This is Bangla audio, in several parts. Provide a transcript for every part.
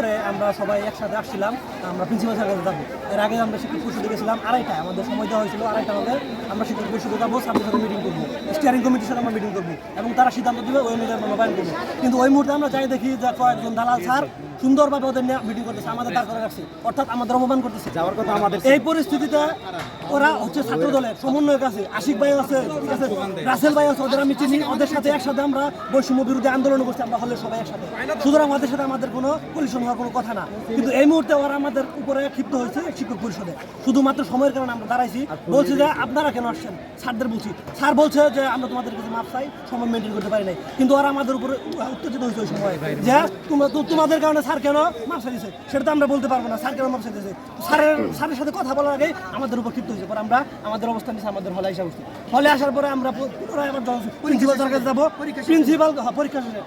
পরে আমরা সবাই একসাথে আসছিলাম আমরা প্রিন্সিপাল স্যারের কাছে যাব। এর আগে আমরা শিক্ষক পরিষদে গেছিলাম আড়াইটায় আমাদের সময় দেওয়া হয়েছিল আড়াইটা হবে আমরা শিক্ষক পরিষদে যাব সাথে সাথে মিটিং করব। স্টিয়ারিং কমিটির সাথে আমরা মিটিং করব এবং তারা সিদ্ধান্ত দেবে ওই অনুযায়ী আমরা মোবাইল করব। কিন্তু ওই মুহূর্তে আমরা যাই দেখি যে কয়েকজন দালাল স্যার সুন্দরভাবে ওদের নিয়ে মিটিং করতেছে আমাদের তার করে রাখছে। অর্থাৎ আমাদের অপমান করতেছে। যাওয়ার কথা আমাদের এই পরিস্থিতিতে ওরা হচ্ছে ছাত্র দলের সমন্বয়ক আছে আশিক ভাই আছে ঠিক আছে, রাসেল ভাই আছে ওদের আমি চিনি। ওদের সাথে একসাথে আমরা বৈষম্য বিরোধী আন্দোলন করছি আমরা হলে সবাই একসাথে। সুতরাং আমাদের সাথে আমাদের কোনো কলিশন হওয়ার কোনো কথা না। কিন্তু এই মুহূর্তে ওরা আমাদের উপরে ক্ষিপ্ত হয়েছে শিক্ষক পরিষদে। শুধুমাত্র সময়ের কারণে আমরা দাঁড়াইছি। বলছি যে আপনারা কেন আসছেন? স্যারদের বলছি। স্যার বলছে যে আমরা তোমাদের কাছে মাপ চাই সময় মেনটেন করতে পারি নাই। কিন্তু ওরা আমাদের উপরে উত্তেজিত হয়েছে ওই সময়। যে তোমাদের কারণে স্যার কেন মাপ চাইছে সেটা তো আমরা বলতে পারব না স্যার কেন মাপ চাইতেছে? স্যারের স্যারের সাথে কথা বলার আগে আমাদের উপর ক্ষিপ্ত হয়েছে। পর আমরা আমাদের অবস্থান নিয়েছি আমাদের হলে এসে বসছি। হলে আসার পরে আমরা পুনরায় আবার প্রিন্সিপাল কাছে যাব। প্রিন্সিপাল পরীক্ষা শেষে।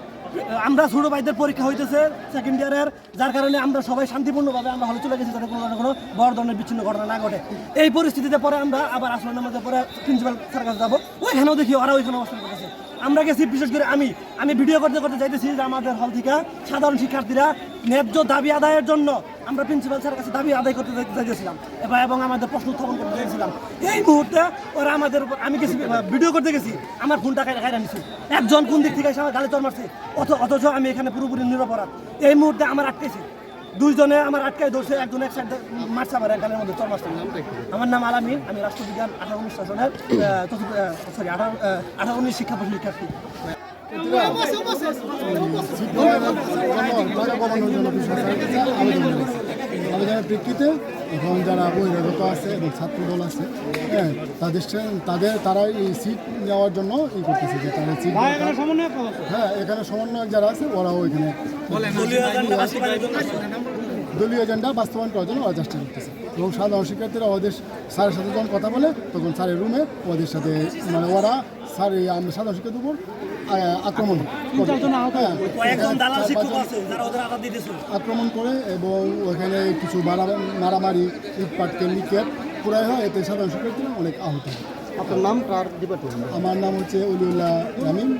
আমরা ছোট ভাইদের পরীক্ষা হইতেছে সেকেন্ড ইয়ারের যার কারণে আমরা সবাই শান্তিপূর্ণভাবে আমরা হলে চলে গেছি যাতে কোনো না কোনো বড় ধরনের বিচ্ছিন্ন ঘটনা না ঘটে। এই পরিস্থিতিতে পরে আমরা আবার আসলে নামাজের পরে প্রিন্সিপাল স্যার কাছে যাব। ওইখানেও দেখি ওরা ওইখানে অবস্থান করেছে আমরা গেছি, বিশেষ করে আমি। আমি ভিডিও করতে করতে যাইতেছি যে আমাদের হল থেকে সাধারণ শিক্ষার্থীরা ন্যায্য দাবি আদায়ের জন্য আমরা প্রিন্সিপাল স্যারের কাছে দাবি আদায় করতে চাই- চাইতেছিলাম এবং আমাদের প্রশ্ন উত্থাপন করতে চাইছিলাম এই মুহূর্তে ওরা আমাদের উপর আমি গেছি ভিডিও করতে গেছি। আমার ফোনটা খাই খাই একজন কোন দিক থেকে এসে আমার গালে চর মারছে? অথ- অথচ আমি এখানে পুরোপুরি নিরপরাধ। এই মুহূর্তে আমার আটকেছে। দুইজনে আমার আটকায় ধরছে একজন এক সাইড মারছে আমার গালের মধ্যে চর মারছে আমার নাম আলামিন আমি রাষ্ট্রবিজ্ঞান আঠারো উনিশ শাসনের সরি আঠারো আঠারো উনিশ শিক্ষা শিক্ষার্থী টাকা আবেদনের প্রেক্ষিতে এখন যারা বহিরাগত আছে এবং ছাত্র দল আছে হ্যাঁ তাদের তাদের তারা এই সিট নেওয়ার জন্য ই করতেছে যে তারা সিট হ্যাঁ এখানে সমন্বয়ক যারা আছে ওরাও এখানে দলীয় এজেন্ডা বাস্তবায়ন করার জন্য ওরা চেষ্টা করতেছে। এবং সাধারণ শিক্ষার্থীরা ওদের স্যারের সাথে যখন কথা বলে তখন স্যারের রুমে ওদের সাথে মানে ওরা স্যার এই আমরা সাধারণ শিক্ষার্থীর উপর আক্রমণ হ্যাঁ। আক্রমণ করে এবং ওখানে কিছু মারামারি ইটপাটকে নিক্ষেপ পুরাই হয়। এতে সাধারণ শিক্ষার্থী অনেক আহত। আপনার নাম কার ডিপার্টমেন্ট আমার নাম হচ্ছে অলিউল্লাহ রামিম